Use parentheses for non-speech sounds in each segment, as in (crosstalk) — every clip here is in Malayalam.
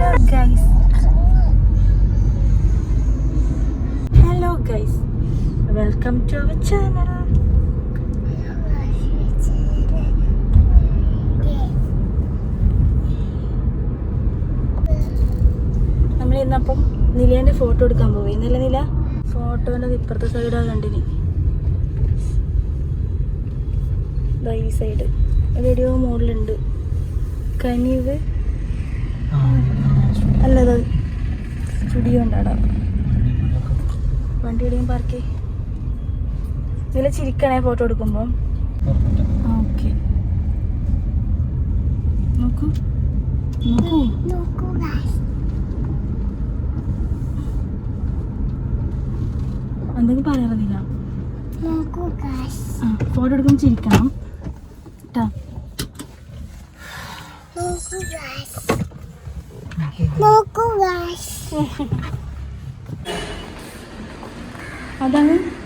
Hello guys hello guys welcome to our channel നമ്മൾ ഇന്നപ്പം നിലേന്റെ ഫോട്ടോ എടുക്കാൻ പോയി ഇന്നല്ല നില ഫോട്ടോന്റെ ഇപ്പുറത്തെ സൈഡാ കണ്ടിനി. ഈ സൈഡ് എവിടെയോ മോഡലുണ്ട് കനിവ് സ്റ്റുഡിയോ ഉണ്ടാടാ വണ്ടി ഇടിയും പാർക്ക് ഇതിൽ ചിരിക്കണേ ഫോട്ടോ എടുക്കുമ്പോൾ ഓക്കെ നോക്കൂ. നോക്കൂ. എന്തെങ്കിലും പറയാറില്ല ആ ഫോട്ടോ എടുക്കുമ്പോൾ ചിരിക്കണം. കേട്ടോ അതാണ് പാസ്പോർട്ട്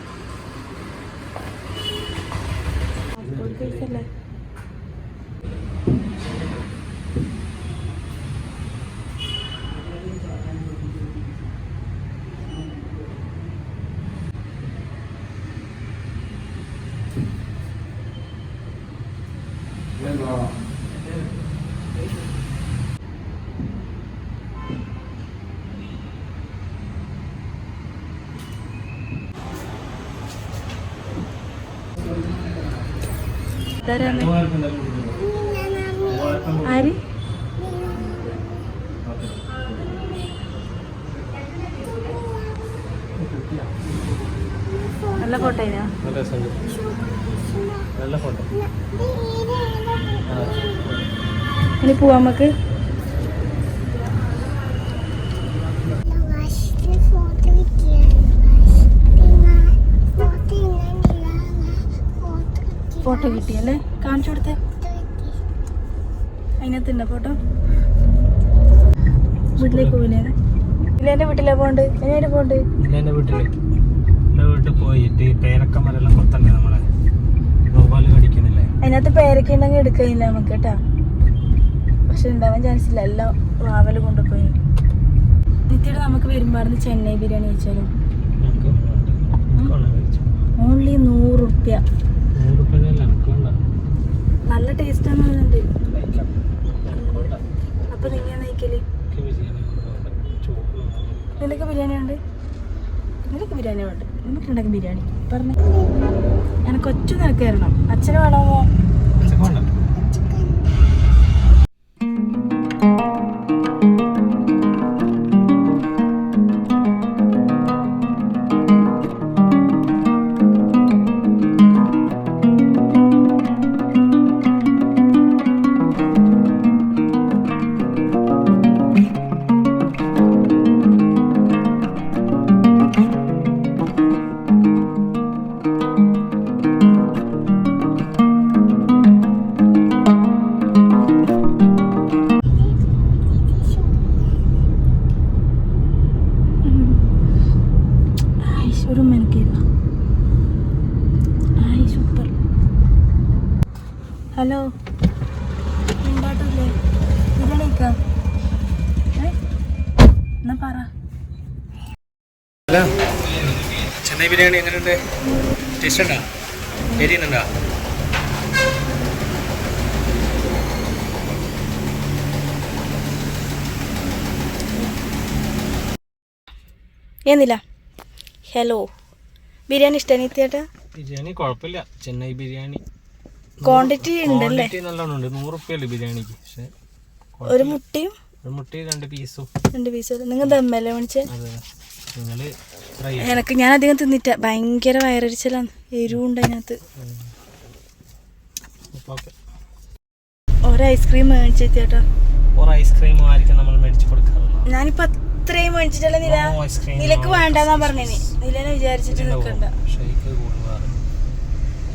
ഇതാരാണ് ആര്? നല്ല ഫോട്ടോ നല്ല ഫോട്ടോ. ഇനി പോവാ നമുക്ക്. ഫോട്ടോ കിട്ടിയല്ലേ? കാണിച്ചു കൊടുത്തേ. അതിനകത്തുണ്ടോ ഫോട്ടോ വീട്ടിലേക്ക് പോയില്ലേ? ഇല്ല വീട്ടിലാ പോണ്ട് എന്നെ പോണ്ട് എന്റെ വീട്ടിൽ. വീട്ടിൽ പോയിട്ട് പേരക്കമരെല്ലാം കൊത്തണ്ടേ നമ്മളെ? ഗോപാൽ കടിക്കുന്നില്ലേ? അതിനകത്ത് പേരക്ക ഉണ്ടെങ്കിൽ എടുക്കുന്നില്ല നമുക്ക് കേട്ടാ. പക്ഷെ ഉണ്ടാവാൻ ചാൻസ് ഇല്ല. എല്ലാം വാവൽ കൊണ്ടുപോയി. നിത്യയുടെ നമുക്ക് വരുമ്പാടുന്ന് ചെന്നൈ ബിരിയാണി കഴിച്ചാലും? ഓൺലി നൂറ് റുപ്യ നൂറ് രൂപയല്ല എനിക്ക് വേണ്ട നല്ല ടേസ്റ്റ് ആണ് പറയുന്നുണ്ട് കഴിക്കാം എനിക്ക് വേണ്ട അപ്പൊ നിങ്ങൾ നയിക്കൽ എനിക്ക് ബിരിയാണി വേണ്ട. ചോറ് വേണം. നിനക്ക് ബിരിയാണി ഉണ്ട് നിനക്ക് ബിരിയാണി ഉണ്ട് നമുക്ക് ഉണ്ടാക്കി ബിരിയാണി. പറഞ്ഞു. ഞാൻ കൊച്ചു നിനക്ക് തരണം. അച്ഛനും വേണമോ ഹലോ. ഉണ്ടാട്ടില്ലേ ഏ? എന്നാ പറ. ഹലോ. ചെന്നൈ ബിരിയാണി എങ്ങനെയുണ്ട്? ടേസ്റ്റ് ഉണ്ടോ? എരിയുന്നുണ്ടോ? ഏന്നില്ല ഹലോ. ബിരിയാണി ഇഷ്ടമാണ് നിത്യേട്ടാ ബിരിയാണി കുഴപ്പമില്ല. ചെന്നൈ ബിരിയാണി. ക്വാണ്ടിറ്റി ഉണ്ടല്ലേ? ക്വാണ്ടിറ്റി നല്ലോണം ഉണ്ട്. നൂറ് റുപ്യല്ലേ ബിരിയാണിക്ക്? പക്ഷേ ഒരു മുട്ടയും? ഒരു മുട്ടി രണ്ട് പീസും രണ്ട് പീസും നിങ്ങൾ ദമ്മല്ലേ മേടിച്ചേ അതെ. നിങ്ങൾ ട്രൈ എനക്ക് ഞാൻ അധികം തിന്നിട്ട ഭയങ്കര വയറടിച്ചലാണ്. എരിവുണ്ട് അതിനകത്ത്. ഓക്കെ. ഒരു ഐസ്ക്രീം മേടിച്ചേട്ടാ ഒരു ഐസ്ക്രീം ആയിരിക്കും നമ്മൾ മേടിച്ച് കൊടുക്കാറുള്ളത്. ഞാനിപ്പോ അത്രയും മേടിച്ചിട്ടല്ല നില? നിലയ്ക്ക് വേണ്ടെന്നാ പറഞ്ഞേ നിലനെ വിചാരിച്ചിട്ട് നിൽക്കണ്ട ഷേക്ക് കൂടുതലാണ്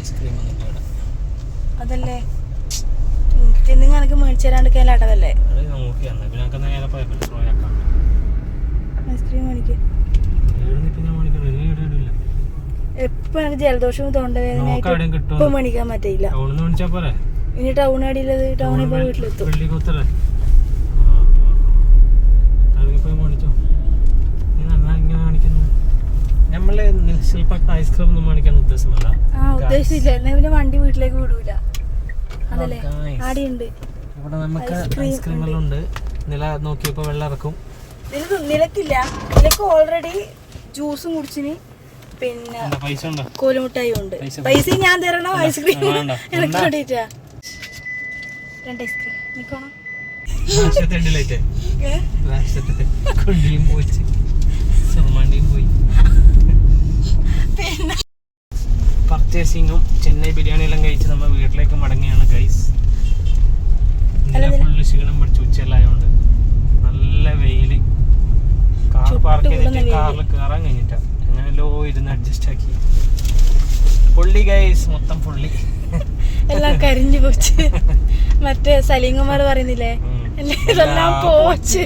ഐസ്ക്രീം ഒന്നും ഇല്ല ഇവിടെ. അതല്ലേ? തിന്നു എനിക്ക് മേടിച്ചു തരാണ്ട് ഐസ്ക്രീം മേടിക്ക്. എപ്പോ എനിക്ക് ജലദോഷവും തൊണ്ടവേദന ഇപ്പൊ മേടിക്കാൻ പറ്റില്ല ഇനി ടൗൺ അടിയിലത് ടൗണിൽ പോയി വീട്ടിലെത്തും. നമ്മളെ ഐസ്ക്രീം ഒന്നും മേടിക്കാൻ ഉദ്ദേശമല്ല ആ ഉദ്ദേശിച്ചില്ല പിന്നെ വണ്ടി വീട്ടിലേക്ക് വിടൂല. ഇവിടെ നമുക്ക് ഐസ്ക്രീം എല്ലാം ഉണ്ട്. നില നോക്കിയപ്പോ വെള്ളം ഇറക്കും നിലക്കില്ല നിലയ്ക്ക് ഓൾറെഡി ജ്യൂസും കുടിച്ചിന്. പിന്നെ കോലുമുട്ടായി ഉണ്ട്. പൈസ ഞാൻ തരണം? ഐസ്ക്രീം. എനിക്ക്? വേണ്ടിട്ടാ രണ്ട് ഐസ്ക്രീം. നിക്കണോ പോയി പിന്നെ പർച്ചേസിങ്ങും ചെന്നൈ ബിരിയാണി എല്ലാം കഴിച്ച് നമ്മൾ വീട്ടിലേക്ക് മടങ്ങിയാണ് ഗൈസ് ഫുള്ള് ക്ഷീണം പിടിച്ച് ഉച്ചയെല്ലായോണ്ട് നല്ല വെയിൽ. കാർ പാർക്ക് ചെയ്തിട്ട്. കാറിൽ കയറാൻ കഴിഞ്ഞിട്ടാ. അങ്ങനെല്ലോ ഇരുന്ന് അഡ്ജസ്റ്റ് ആക്കി. പുള്ളി ഗൈസ് മൊത്തം പുള്ളി. എല്ലാം കരിഞ്ഞു പോച്ച്. (laughs) മറ്റേ സലീംകുമാർ പറയുന്നില്ലേ? എല്ലാം പോച്ച്.